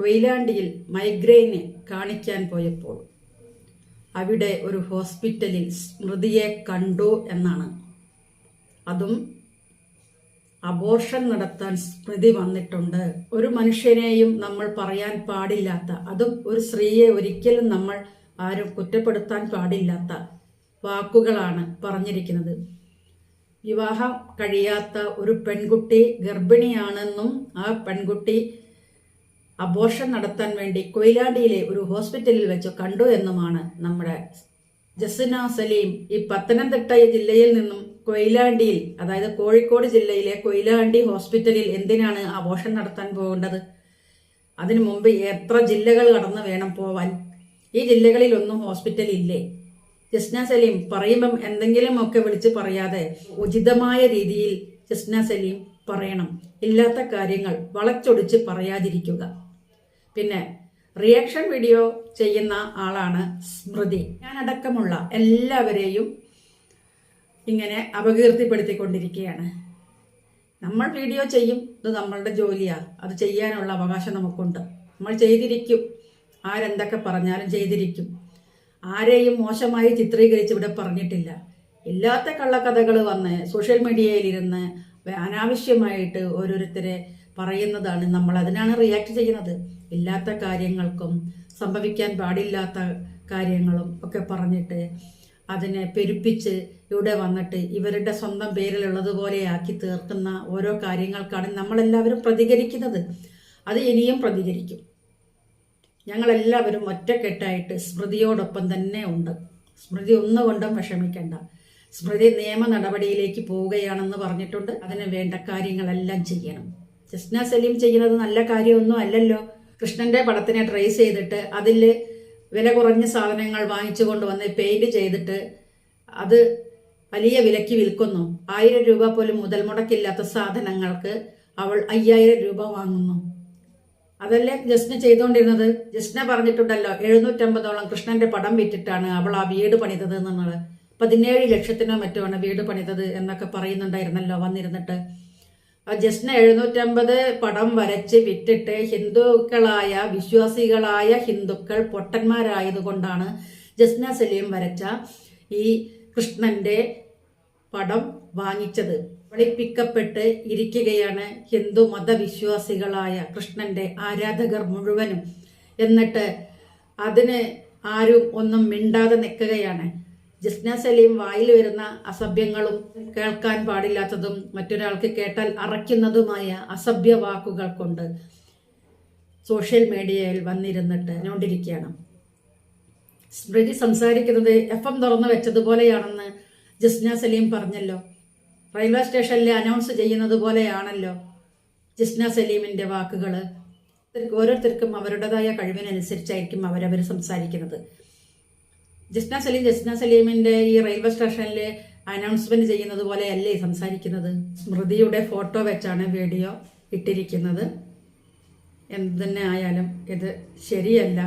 കൊയിലാണ്ടിയിൽ migraine കാണിക്കാൻ പോയപ്പോൾ അവിടെ ഒരു ഹോസ്പിറ്റലിൽ സ്മൃതിയെ കണ്ടു എന്നാണ്. അതും അബോർഷൻ നടത്താൻ സ്മൃതി വന്നിട്ടുണ്ട്. ഒരു മനുഷ്യനെയും നമ്മൾ പറയാൻ പാടില്ലാത്ത അതും ഒരു സ്ത്രീയെ ഒരിക്കലും നമ്മൾ ആരും കുറ്റപ്പെടുത്താൻ പാടില്ലാത്ത വാക്കുകളാണ് പറഞ്ഞിരിക്കുന്നത്. വിവാഹം കഴിയാത്ത ഒരു പെൺകുട്ടി ഗർഭിണിയാണെന്നും ആ പെൺകുട്ടി അബോർഷൻ നടത്താൻ വേണ്ടി കൊയിലാണ്ടിയിലെ ഒരു ഹോസ്പിറ്റലിൽ വെച്ച് കണ്ടു എന്നുമാണ് നമ്മുടെ ജസിന സലീം. ഈ പത്തനംതിട്ട ജില്ലയിൽ നിന്നും കൊയിലാണ്ടിയിൽ അതായത് കോഴിക്കോട് ജില്ലയിലെ കൊയിലാണ്ടി ഹോസ്പിറ്റലിൽ എന്തിനാണ് അബോർഷൻ നടത്താൻ പോകേണ്ടത്? അതിനു മുമ്പ് എത്ര ജില്ലകൾ കടന്നു വേണം പോവാൻ? ഈ ജില്ലകളിലൊന്നും ഹോസ്പിറ്റൽ ഇല്ലേ? ജസ്ന സലീം പറയുമ്പം എന്തെങ്കിലും ഒക്കെ വിളിച്ച് പറയാതെ ഉചിതമായ രീതിയിൽ ജസ്ന സലീം പറയണം. ഇല്ലാത്ത കാര്യങ്ങൾ വളച്ചൊടിച്ച് പറയാതിരിക്കുക. പിന്നെ റിയാക്ഷൻ വീഡിയോ ചെയ്യുന്ന ആളാണ് സ്മൃതി. ഞാനടക്കമുള്ള എല്ലാവരെയും ഇങ്ങനെ അപകീർത്തിപ്പെടുത്തിക്കൊണ്ടിരിക്കുകയാണ്. നമ്മൾ വീഡിയോ ചെയ്യും ഇത് നമ്മളുടെ ജോലിയാണ് അത് ചെയ്യാനുള്ള അവകാശം നമുക്കുണ്ട്. നമ്മൾ ചെയ്തിരിക്കും. ആരെന്തൊക്കെ പറഞ്ഞാലും ചെയ്തിരിക്കും. ആരെയും മോശമായി ചിത്രീകരിച്ച് ഇവിടെ പറഞ്ഞിട്ടില്ല. ഇല്ലാത്ത കള്ളക്കഥകൾ വന്ന് സോഷ്യൽ മീഡിയയിലിരുന്ന് അനാവശ്യമായിട്ട് ഓരോരുത്തരെ പറയുന്നതാണ് നമ്മൾ അതിനാണ് റിയാക്ട് ചെയ്യുന്നത്. ഇല്ലാത്ത കാര്യങ്ങൾക്കും സംഭവിക്കാൻ പാടില്ലാത്ത കാര്യങ്ങളും ഒക്കെ പറഞ്ഞിട്ട് അതിനെ പെരുപ്പിച്ച് ഇവിടെ വന്നിട്ട് ഇവരുടെ സ്വന്തം പേരിലുള്ളതുപോലെ ആക്കി തീർക്കുന്ന ഓരോ കാര്യങ്ങൾക്കാണ് നമ്മളെല്ലാവരും പ്രതികരിക്കുന്നത്. അത് ഇനിയും പ്രതികരിക്കും. ഞങ്ങളെല്ലാവരും ഒറ്റക്കെട്ടായിട്ട് സ്മൃതിയോടൊപ്പം തന്നെ ഉണ്ട്. സ്മൃതി ഒന്നുകൊണ്ടും വിഷമിക്കേണ്ട. സ്മൃതി നിയമ നടപടിയിലേക്ക് പോവുകയാണെന്ന് പറഞ്ഞിട്ടുണ്ട്. അതിന് വേണ്ട കാര്യങ്ങളെല്ലാം ചെയ്യണം. ജസ്ന സലീം ചെയ്യുന്നത് നല്ല കാര്യമൊന്നും അല്ലല്ലോ. കൃഷ്ണന്റെ പടത്തിനെ ട്രേസ് ചെയ്തിട്ട് അതിൽ വില കുറഞ്ഞ സാധനങ്ങൾ വാങ്ങിച്ചു കൊണ്ടുവന്ന് പെയിന്റ് ചെയ്തിട്ട് അത് വലിയ വിലയ്ക്ക് വിൽക്കുന്നു. ആയിരം രൂപ പോലും മുതൽ മുടക്കില്ലാത്ത സാധനങ്ങൾക്ക് അവൾ അയ്യായിരം രൂപ വാങ്ങുന്നു. അതല്ലേ ജസ്ന ചെയ്തുകൊണ്ടിരുന്നത്? ജസ്ന പറഞ്ഞിട്ടുണ്ടല്ലോ എഴുന്നൂറ്റമ്പതോളം കൃഷ്ണന്റെ പടം വിറ്റിട്ടാണ് അവൾ ആ വീട് പണിതത് എന്നുള്ളത്. പതിനേഴ് ലക്ഷത്തിനോ മറ്റോ ആണ് വീട് പണിതത് എന്നൊക്കെ പറയുന്നുണ്ടായിരുന്നല്ലോ വന്നിരുന്നിട്ട്. ജസ്ന എഴുന്നൂറ്റമ്പത് പടം വരച്ച് വിറ്റിട്ട് ഹിന്ദുക്കളായ വിശ്വാസികളായ ഹിന്ദുക്കൾ പൊട്ടന്മാരായതുകൊണ്ടാണ് ജസ്ന സലീം വരച്ച ഈ കൃഷ്ണന്റെ പടം വാങ്ങിച്ചത്. വെളിപ്പിക്കപ്പെട്ട് ഇരിക്കുകയാണ് ഹിന്ദു മതവിശ്വാസികളായ കൃഷ്ണന്റെ ആരാധകർ മുഴുവനും. എന്നിട്ട് അതിന് ആരും ഒന്നും മിണ്ടാതെ നിൽക്കുകയാണ്. ജസ്ന സലീം വായിൽ വരുന്ന അസഭ്യങ്ങളും കേൾക്കാൻ പാടില്ലാത്തതും മറ്റൊരാൾക്ക് കേട്ടാൽ അറയ്ക്കുന്നതുമായ അസഭ്യ വാക്കുകൾ കൊണ്ട് സോഷ്യൽ മീഡിയയിൽ വന്നിരുന്നിട്ട് നോണ്ടിരിക്കുകയാണ് സ്മൃതി സംസാരിക്കുന്നത് എഫ് എം തുറന്നു വെച്ചതുപോലെയാണെന്ന് ജസ്ന സലീം പറഞ്ഞല്ലോ. റെയിൽവേ സ്റ്റേഷനിൽ അനൗൺസ് ചെയ്യുന്നത് പോലെയാണല്ലോ ജസ്ന സലീമിന്റെ വാക്കുകൾ ഓരോരുത്തർക്കും അവരുടേതായ കഴിവിനനുസരിച്ചായിരിക്കും അവരവർ സംസാരിക്കുന്നത്. ജസ്ന സലീം ജസ്ന സലീമിന്റെ ഈ റെയിൽവേ സ്റ്റേഷനിൽ അനൗൺസ്മെന്റ് ചെയ്യുന്നത് പോലെയല്ലേ സംസാരിക്കുന്നത്? സ്മൃതിയുടെ ഫോട്ടോ വെച്ചാണ് വീഡിയോ ഇട്ടിരിക്കുന്നത്. എന്തുതന്നെ ആയാലും ഇത് ശരിയല്ല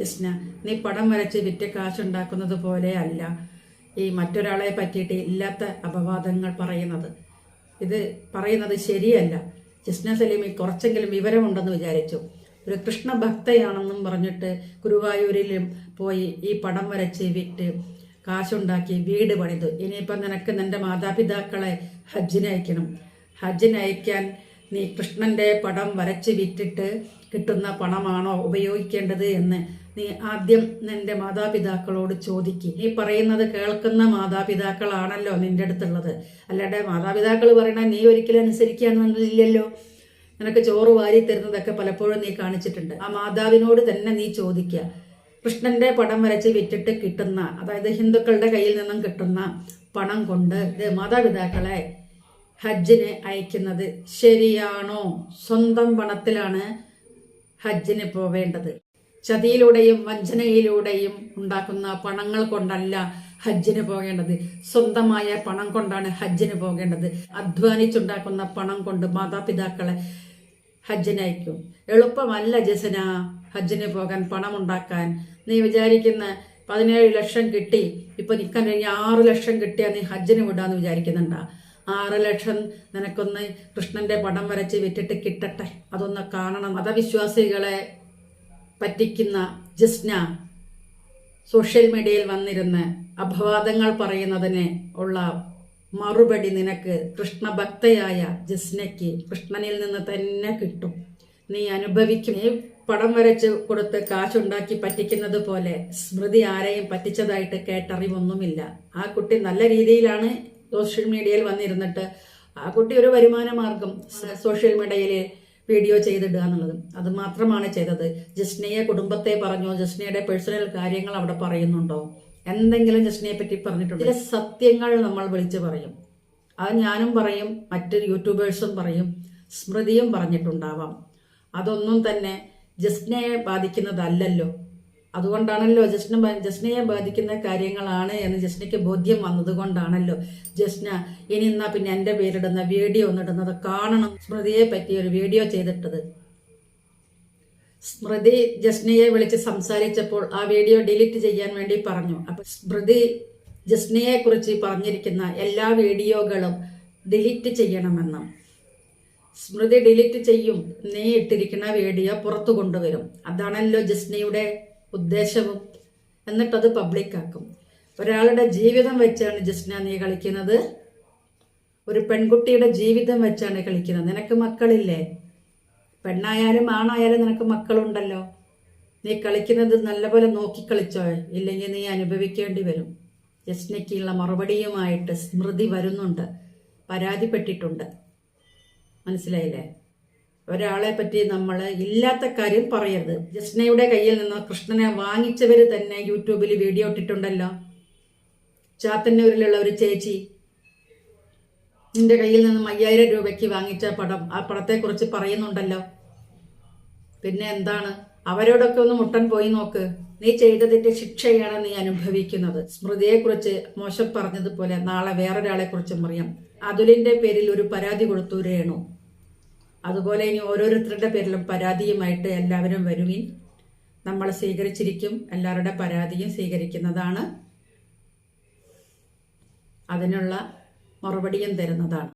ജസ്ന. നീ പടം വരച്ച് വിറ്റ് കാശുണ്ടാക്കുന്നത് പോലെ അല്ല ഈ മറ്റൊരാളെ പറ്റിയിട്ട് ഇല്ലാത്ത അപവാദങ്ങൾ പറയുന്നത്. ഇത് പറയുന്നത് ശരിയല്ല. ജസ്ന സലീമി കുറച്ചെങ്കിലും വിവരമുണ്ടെന്ന് വിചാരിച്ചു. ഒരു കൃഷ്ണഭക്തയാണെന്നും പറഞ്ഞിട്ട് ഗുരുവായൂരിലും പോയി ഈ പടം വരച്ച് വിറ്റ് കാശുണ്ടാക്കി വീട് പണിതു. ഇനിയിപ്പം നിനക്ക് നിന്റെ മാതാപിതാക്കളെ ഹജ്ജിന് അയക്കണം. ഹജ്ജിന് അയക്കാൻ നീ കൃഷ്ണന്റെ പടം വരച്ച് വിറ്റിട്ട് കിട്ടുന്ന പണമാണോ ഉപയോഗിക്കേണ്ടത് എന്ന് നീ ആദ്യം നിന്റെ മാതാപിതാക്കളോട് ചോദിക്കും. നീ പറയുന്നത് കേൾക്കുന്ന മാതാപിതാക്കളാണല്ലോ നിന്റെ അടുത്തുള്ളത്. അല്ലാതെ മാതാപിതാക്കൾ പറയണ നീ ഒരിക്കലും അനുസരിക്കാന്നില്ലല്ലോ നിനക്ക് ചോറ് വാരി തരുന്നതൊക്കെ പലപ്പോഴും നീ കാണിച്ചിട്ടുണ്ട്. ആ മാതാവിനോട് തന്നെ നീ ചോദിക്കുക. കൃഷ്ണന്റെ പടം വരച്ച് വിറ്റിട്ട് കിട്ടുന്ന അതായത് ഹിന്ദുക്കളുടെ കയ്യിൽ നിന്നും കിട്ടുന്ന പണം കൊണ്ട് മാതാപിതാക്കളെ ഹജ്ജിന് അയക്കുന്നത് ശരിയാണോ? സ്വന്തം പണത്തിലാണ് ഹജ്ജിന് പോവേണ്ടത്. ചതിയിലൂടെയും വഞ്ചനയിലൂടെയും ഉണ്ടാക്കുന്ന പണങ്ങൾ കൊണ്ടല്ല ഹജ്ജിന് പോകേണ്ടത്. സ്വന്തമായ പണം കൊണ്ടാണ് ഹജ്ജിന് പോകേണ്ടത്. അധ്വാനിച്ചുണ്ടാക്കുന്ന പണം കൊണ്ട് മാതാപിതാക്കളെ ഹജ്ജിന് അയക്കും. എളുപ്പമല്ല ജസന ഹജ്ജിന് പോകാൻ പണമുണ്ടാക്കാൻ. നീ വിചാരിക്കുന്ന പതിനേഴ് ലക്ഷം കിട്ടി ഇപ്പൊ നിൽക്കാൻ കഴിഞ്ഞ ആറ് ലക്ഷം കിട്ടിയാൽ നീ ഹജ്ജിന് വിടാന്ന് വിചാരിക്കുന്നുണ്ടാ? ആറ് ലക്ഷം നിനക്കൊന്ന് കൃഷ്ണന്റെ പടം വരച്ച് വിറ്റിട്ട് കിട്ടട്ടെ അതൊന്ന് കാണണം. മതവിശ്വാസികളെ പറ്റിക്കുന്ന ജിസ്ന സോഷ്യൽ മീഡിയയിൽ വന്നിരുന്ന് അപവാദങ്ങൾ പറയുന്നതിന് ഉള്ള മറുപടി നിനക്ക് കൃഷ്ണഭക്തയായ ജിസ്നയ്ക്ക് കൃഷ്ണനിൽ നിന്ന് തന്നെ കിട്ടും. നീ അനുഭവിക്കും. പടം വരച്ച് കൊടുത്ത് കാശുണ്ടാക്കി പറ്റിക്കുന്നത് പോലെ സ്മൃതി ആരെയും പറ്റിച്ചതായിട്ട് കേട്ടറിവൊന്നുമില്ല. ആ കുട്ടി നല്ല രീതിയിലാണ് സോഷ്യൽ മീഡിയയിൽ വന്നിരുന്നിട്ട് ആ കുട്ടി ഒരു വരുമാന മാർഗം സോഷ്യൽ മീഡിയയിൽ വീഡിയോ ചെയ്തിടുക എന്നുള്ളത്. അത് മാത്രമാണ് ചെയ്തത്. ജസ്നയെ കുടുംബത്തെ പറഞ്ഞു ജസ്നയുടെ പേഴ്സണൽ കാര്യങ്ങൾ അവിടെ പറയുന്നുണ്ടോ? എന്തെങ്കിലും ജസ്നയെ പറ്റി പറഞ്ഞിട്ടുണ്ടോ? ചില സത്യങ്ങൾ നമ്മൾ വിളിച്ചു പറയും. അത് ഞാനും പറയും മറ്റ് യൂട്യൂബേഴ്സും പറയും സ്മൃതിയും പറഞ്ഞിട്ടുണ്ടാവാം. അതൊന്നും തന്നെ ജസ്നയെ ബാധിക്കുന്നതല്ലല്ലോ. അതുകൊണ്ടാണല്ലോ ജസ്ന ജസ്നയെ ബാധിക്കുന്ന കാര്യങ്ങളാണ് എന്ന് ജസ്നയ്ക്ക് ബോധ്യം വന്നതുകൊണ്ടാണല്ലോ ജസ്ന ഇനി എന്നാ പിന്നെ എന്റെ പേരിടുന്ന വീഡിയോ ഒന്നിടുന്നത് കാണണം. സ്മൃതിയെ പറ്റി ഒരു വീഡിയോ ചെയ്തിട്ടത്. സ്മൃതി ജസ്നയെ വിളിച്ച് സംസാരിച്ചപ്പോൾ ആ വീഡിയോ ഡിലീറ്റ് ചെയ്യാൻ വേണ്ടി പറഞ്ഞു. അപ്പൊ സ്മൃതി ജസ്നയെ കുറിച്ച് പറഞ്ഞിരിക്കുന്ന എല്ലാ വീഡിയോകളും ഡിലീറ്റ് ചെയ്യണമെന്നും. സ്മൃതി ഡിലീറ്റ് ചെയ്യും. നീ ഇട്ടിരിക്കുന്ന വീഡിയോ പുറത്തു കൊണ്ടുവരും. അതാണല്ലോ ജസ്നയുടെ ഉദ്ദേശവും. എന്നിട്ടത് പബ്ലിക്കാക്കും ഒരാളുടെ ജീവിതം വെച്ചാണ് ജസ്ന നീ കളിക്കുന്നത്. ഒരു പെൺകുട്ടിയുടെ ജീവിതം വെച്ചാണ് കളിക്കുന്നത്. നിനക്ക് മക്കളില്ലേ? പെണ്ണായാലും ആണായാലും നിനക്ക് മക്കളുണ്ടല്ലോ. നീ കളിക്കുന്നത് നല്ലപോലെ നോക്കി കളിച്ചോ? ഇല്ലെങ്കിൽ നീ അനുഭവിക്കേണ്ടി വരും. ജസ്നയ്ക്കുള്ള മറുപടിയുമായിട്ട് സ്മൃതി വരുന്നുണ്ട്. പരാതിപ്പെട്ടിട്ടുണ്ട്. മനസ്സിലായില്ലേ? ഒരാളെ പറ്റി നമ്മൾ ഇല്ലാത്ത കാര്യം പറയരുത്. ജസ്നയുടെ കയ്യിൽ നിന്ന് കൃഷ്ണനെ വാങ്ങിച്ചവർ തന്നെ യൂട്യൂബിൽ വീഡിയോ ഇട്ടിട്ടുണ്ടല്ലോ. ചാത്തന്നൂരിലുള്ള ഒരു ചേച്ചി നിന്റെ കയ്യിൽ നിന്നും അയ്യായിരം രൂപയ്ക്ക് വാങ്ങിച്ച പടം ആ പടത്തെക്കുറിച്ച് പറയുന്നുണ്ടല്ലോ. പിന്നെ എന്താണ്? അവരോടൊക്കെ ഒന്ന് മുട്ടൻ പോയി നോക്ക്. നീ ചെയ്തതിന്റെ ശിക്ഷയാണ് നീ അനുഭവിക്കുന്നത്. സ്മൃതിയെക്കുറിച്ച് മോശം പറഞ്ഞതുപോലെ നാളെ വേറൊരാളെ കുറിച്ചും അതുലിന്റെ പേരിൽ ഒരു പരാതി കൊടുത്തു രേണു. അതുപോലെ ഇനി ഓരോരുത്തരുടെ പേരിലും പരാതിയുമായിട്ട് എല്ലാവരും വരുവിൻ. നമ്മൾ സ്വീകരിച്ചിരിക്കും എല്ലാവരുടെ പരാതിയും സ്വീകരിക്കുന്നതാണ്. അതിനുള്ള മറുപടിയും തരുന്നതാണ്.